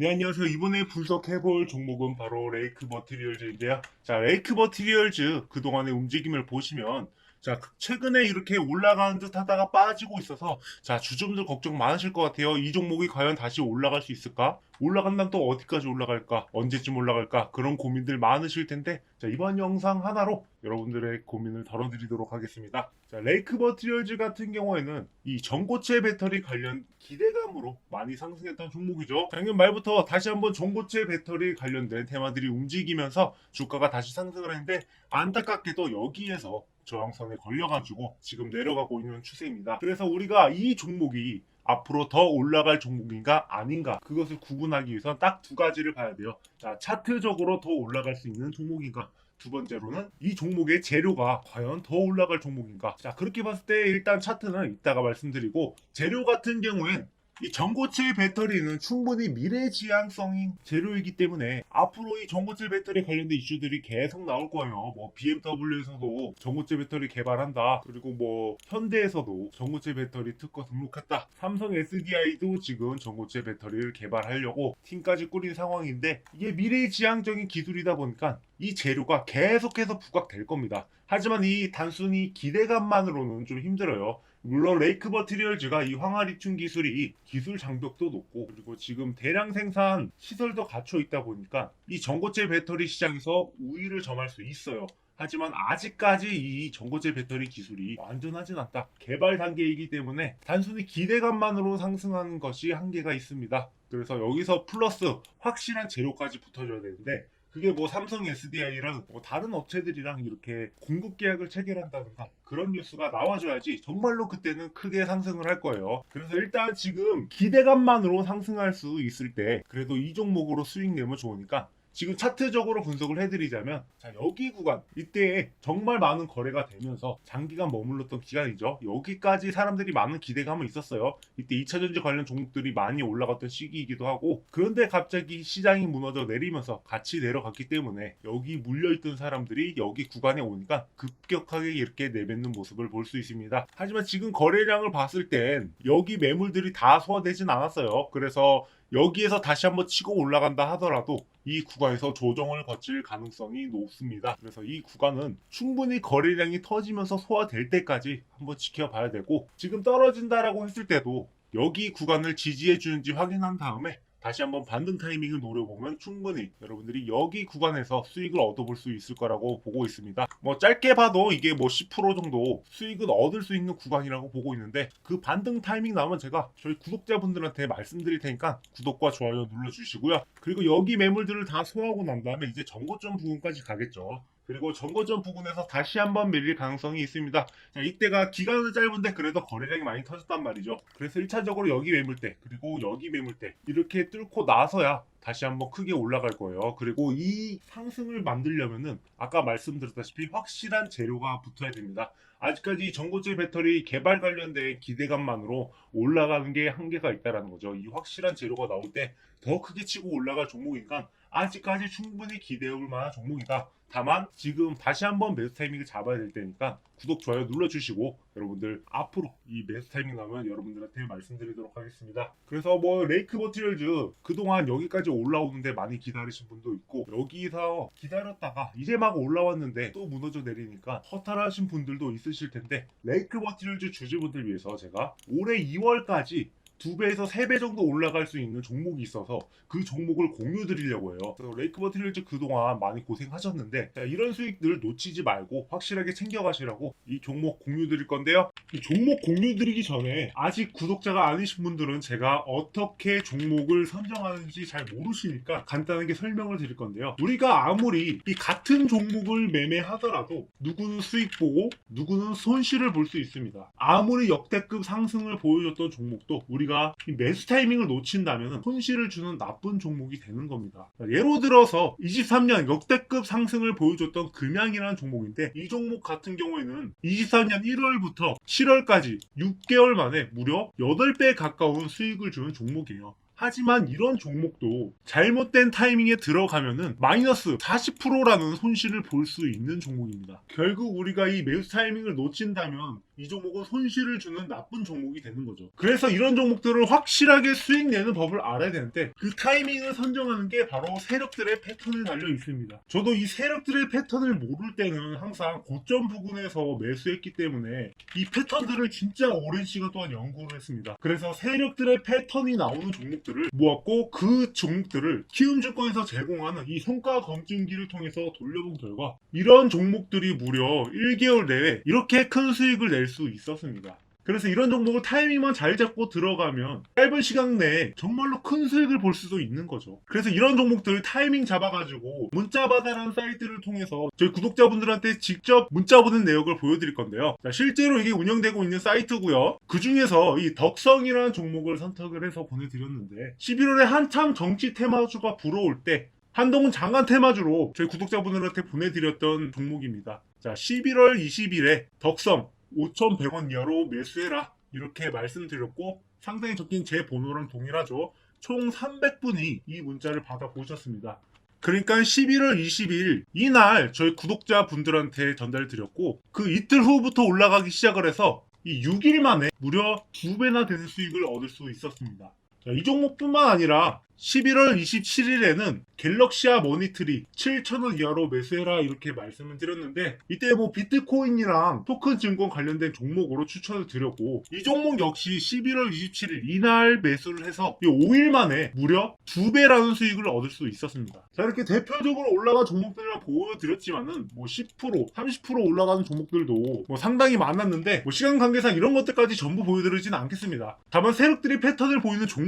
네, 안녕하세요. 이번에 분석해볼 종목은 바로 레이크 머티리얼즈인데요. 자, 레이크 머티리얼즈 그동안의 움직임을 보시면 자, 최근에 이렇게 올라가는 듯 하다가 빠지고 있어서 자, 주주분들 걱정 많으실 것 같아요. 이 종목이 과연 다시 올라갈 수 있을까? 올라간다면 또 어디까지 올라갈까? 언제쯤 올라갈까? 그런 고민들 많으실 텐데 자, 이번 영상 하나로 여러분들의 고민을 덜어드리도록 하겠습니다. 자, 레이크 머티리얼즈 같은 경우에는 이 전고체 배터리 관련 기대감으로 많이 상승했던 종목이죠. 작년 말부터 다시 한번 전고체 배터리 관련된 테마들이 움직이면서 주가가 다시 상승을 했는데 안타깝게도 여기에서 저항선에 걸려가지고 지금 내려가고 있는 추세입니다. 그래서 우리가 이 종목이 앞으로 더 올라갈 종목인가 아닌가 그것을 구분하기 위해서 딱두 가지를 봐야 돼요. 자 차트적으로 더 올라갈 수 있는 종목인가 두 번째로는 이 종목의 재료가 과연 더 올라갈 종목인가 자 그렇게 봤을 때 일단 차트는 이따가 말씀드리고 재료 같은 경우엔 이 전고체 배터리는 충분히 미래 지향성인 재료이기 때문에 앞으로 이 전고체 배터리 관련된 이슈들이 계속 나올 거예요. 뭐 BMW에서도 전고체 배터리 개발한다. 그리고 뭐 현대에서도 전고체 배터리 특허 등록했다. 삼성 SDI도 지금 전고체 배터리를 개발하려고 팀까지 꾸린 상황인데 이게 미래 지향적인 기술이다 보니까 이 재료가 계속해서 부각될 겁니다. 하지만 이 단순히 기대감만으로는 좀 힘들어요. 물론 레이크 버티리얼즈가 이 황화리튬 기술이 기술 장벽도 높고 그리고 지금 대량 생산 시설도 갖춰 있다 보니까 이 전고체 배터리 시장에서 우위를 점할 수 있어요. 하지만 아직까지 이 전고체 배터리 기술이 완전하진 않다. 개발 단계이기 때문에 단순히 기대감만으로 상승하는 것이 한계가 있습니다. 그래서 여기서 플러스 확실한 재료까지 붙어줘야 되는데 그게 뭐 삼성 SDI랑 뭐 다른 업체들이랑 이렇게 공급 계약을 체결한다든가 그런 뉴스가 나와줘야지 정말로 그때는 크게 상승을 할 거예요. 그래서 일단 지금 기대감만으로 상승할 수 있을 때 그래도 이 종목으로 수익 내면 좋으니까 지금 차트적으로 분석을 해드리자면 자 여기 구간 이때 정말 많은 거래가 되면서 장기간 머물렀던 기간이죠. 여기까지 사람들이 많은 기대감은 있었어요. 이때 2차전지 관련 종목들이 많이 올라갔던 시기이기도 하고 그런데 갑자기 시장이 무너져 내리면서 같이 내려갔기 때문에 여기 물려있던 사람들이 여기 구간에 오니까 급격하게 이렇게 내뱉는 모습을 볼 수 있습니다. 하지만 지금 거래량을 봤을 땐 여기 매물들이 다 소화되진 않았어요. 그래서 여기에서 다시 한번 치고 올라간다 하더라도 이 구간에서 조정을 거칠 가능성이 높습니다. 그래서 이 구간은 충분히 거래량이 터지면서 소화될 때까지 한번 지켜봐야 되고 지금 떨어진다라고 했을 때도 여기 구간을 지지해 주는지 확인한 다음에 다시 한번 반등 타이밍을 노려보면 충분히 여러분들이 여기 구간에서 수익을 얻어볼 수 있을 거라고 보고 있습니다. 뭐 짧게 봐도 이게 뭐 10% 정도 수익은 얻을 수 있는 구간이라고 보고 있는데 그 반등 타이밍 나오면 제가 저희 구독자분들한테 말씀드릴 테니까 구독과 좋아요 눌러주시고요. 그리고 여기 매물들을 다 소화하고 난 다음에 이제 정고점 부분까지 가겠죠. 그리고 정거점 부분에서 다시 한번 밀릴 가능성이 있습니다. 자, 이때가 기간은 짧은데 그래도 거래량이 많이 터졌단 말이죠. 그래서 1차적으로 여기 매물대 그리고 여기 매물대 이렇게 뚫고 나서야 다시 한번 크게 올라갈 거예요. 그리고 이 상승을 만들려면은 아까 말씀드렸다시피 확실한 재료가 붙어야 됩니다. 아직까지 전고체 배터리 개발 관련된 기대감만으로 올라가는 게 한계가 있다라는 거죠. 이 확실한 재료가 나올 때 더 크게 치고 올라갈 종목이니까 아직까지 충분히 기대해볼 만한 종목이다. 다만 지금 다시 한번 매수 타이밍을 잡아야 될 때니까 구독 좋아요 눌러주시고 여러분들 앞으로 이 매수 타이밍 나면 여러분들한테 말씀드리도록 하겠습니다. 그래서 뭐 레이크 머티리얼즈 그동안 여기까지 올라오는데 많이 기다리신 분도 있고 여기서 기다렸다가 이제 막 올라왔는데 또 무너져 내리니까 허탈하신 분들도 있으실 텐데 레이크 머티리얼즈 주주분들 위해서 제가 올해 2월까지 두 배에서 세 배 정도 올라갈 수 있는 종목이 있어서 그 종목을 공유 드리려고 해요. 레이크 버티릴즈 그동안 많이 고생하셨는데 자, 이런 수익들 놓치지 말고 확실하게 챙겨가시라고 이 종목 공유 드릴 건데요. 이 종목 공유 드리기 전에 아직 구독자가 아니신 분들은 제가 어떻게 종목을 선정하는지 잘 모르시니까 간단하게 설명을 드릴 건데요. 우리가 아무리 이 같은 종목을 매매하더라도 누구는 수익 보고 누구는 손실을 볼 수 있습니다. 아무리 역대급 상승을 보여줬던 종목도 우리 가이 매수 타이밍을 놓친다면 손실을 주는 나쁜 종목이 되는 겁니다. 예로 들어서 23년 역대급 상승을 보여줬던 금양이라는 종목인데 이 종목 같은 경우에는 24년 1월부터 7월까지 6개월 만에 무려 8배 가까운 수익을 주는 종목이에요. 하지만 이런 종목도 잘못된 타이밍에 들어가면은 마이너스 40%라는 손실을 볼 수 있는 종목입니다. 결국 우리가 이 매수 타이밍을 놓친다면 이 종목은 손실을 주는 나쁜 종목이 되는 거죠. 그래서 이런 종목들을 확실하게 수익 내는 법을 알아야 되는데 그 타이밍을 선정하는 게 바로 세력들의 패턴에 달려 있습니다. 저도 이 세력들의 패턴을 모를 때는 항상 고점 부근에서 매수했기 때문에 이 패턴들을 진짜 오랜 시간 동안 연구를 했습니다. 그래서 세력들의 패턴이 나오는 종목들을 모았고 그 종목들을 키움증권에서 제공하는 이 성과 검증기를 통해서 돌려본 결과 이런 종목들이 무려 1개월 내에 이렇게 큰 수익을 낼수 있었습니다. 그래서 이런 종목을 타이밍만 잘 잡고 들어가면 짧은 시간 내에 정말로 큰 수익을 볼 수도 있는 거죠. 그래서 이런 종목들 타이밍 잡아가지고 문자바다라는 사이트를 통해서 저희 구독자분들한테 직접 문자 보낸 내역을 보여드릴 건데요. 자, 실제로 이게 운영되고 있는 사이트고요. 그 중에서 이 덕성이라는 종목을 선택을 해서 보내드렸는데 11월에 한참 정치 테마주가 불어올 때 한동훈 장관 테마주로 저희 구독자분들한테 보내드렸던 종목입니다. 자, 11월 20일에 덕성 5,100원 이하로 매수해라. 이렇게 말씀드렸고, 상당히 적긴 제 번호랑 동일하죠. 총 300분이 이 문자를 받아보셨습니다. 그러니까 11월 20일 이날 저희 구독자 분들한테 전달 드렸고, 그 이틀 후부터 올라가기 시작을 해서 이 6일 만에 무려 2배나 되는 수익을 얻을 수 있었습니다. 자, 이 종목뿐만 아니라 11월 27일에는 갤럭시아 머니트리 7,000원 이하로 매수해라 이렇게 말씀을 드렸는데 이때 뭐 비트코인이랑 토큰 증권 관련된 종목으로 추천을 드렸고 이 종목 역시 11월 27일 이날 매수를 해서 이 5일 만에 무려 2배라는 수익을 얻을 수 있었습니다. 자 이렇게 대표적으로 올라간 종목들을 보여드렸지만은 뭐 10% 30% 올라가는 종목들도 뭐 상당히 많았는데 뭐 시간 관계상 이런 것들까지 전부 보여드리지는 않겠습니다. 다만 세력들이 패턴을 보이는 종목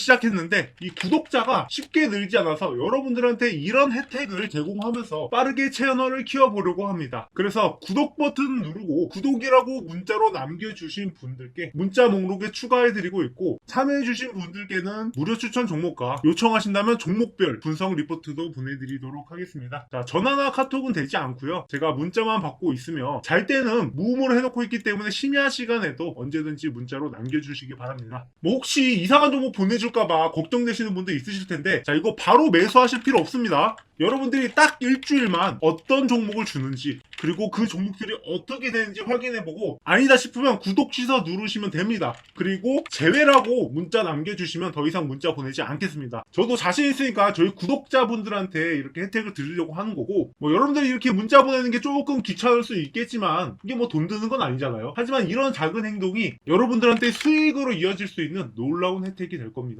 시작했는데 이 구독자가 쉽게 늘지 않아서 여러분들한테 이런 혜택을 제공하면서 빠르게 채널을 키워보려고 합니다. 그래서 구독 버튼 누르고 구독이라고 문자로 남겨주신 분들께 문자 목록에 추가해드리고 있고 참여해주신 분들께는 무료 추천 종목과 요청하신다면 종목별 분석 리포트도 보내드리도록 하겠습니다. 자, 전화나 카톡은 되지 않고요. 제가 문자만 받고 있으며 잘 때는 무음으로 해놓고 있기 때문에 심야 시간에도 언제든지 문자로 남겨주시기 바랍니다. 뭐 혹시 이상한 종목 보내줄 까봐 걱정되시는 분들 있으실 텐데 자 이거 바로 매수하실 필요 없습니다. 여러분들이 딱 일주일만 어떤 종목을 주는지 그리고 그 종목들이 어떻게 되는지 확인해보고 아니다 싶으면 구독 취소 누르시면 됩니다. 그리고 제외라고 문자 남겨주시면 더 이상 문자 보내지 않겠습니다. 저도 자신 있으니까 저희 구독자분들한테 이렇게 혜택을 드리려고 하는 거고 뭐 여러분들이 이렇게 문자 보내는 게 조금 귀찮을 수 있겠지만 이게 뭐 돈 드는 건 아니잖아요. 하지만 이런 작은 행동이 여러분들한테 수익으로 이어질 수 있는 놀라운 혜택이 될 겁니다.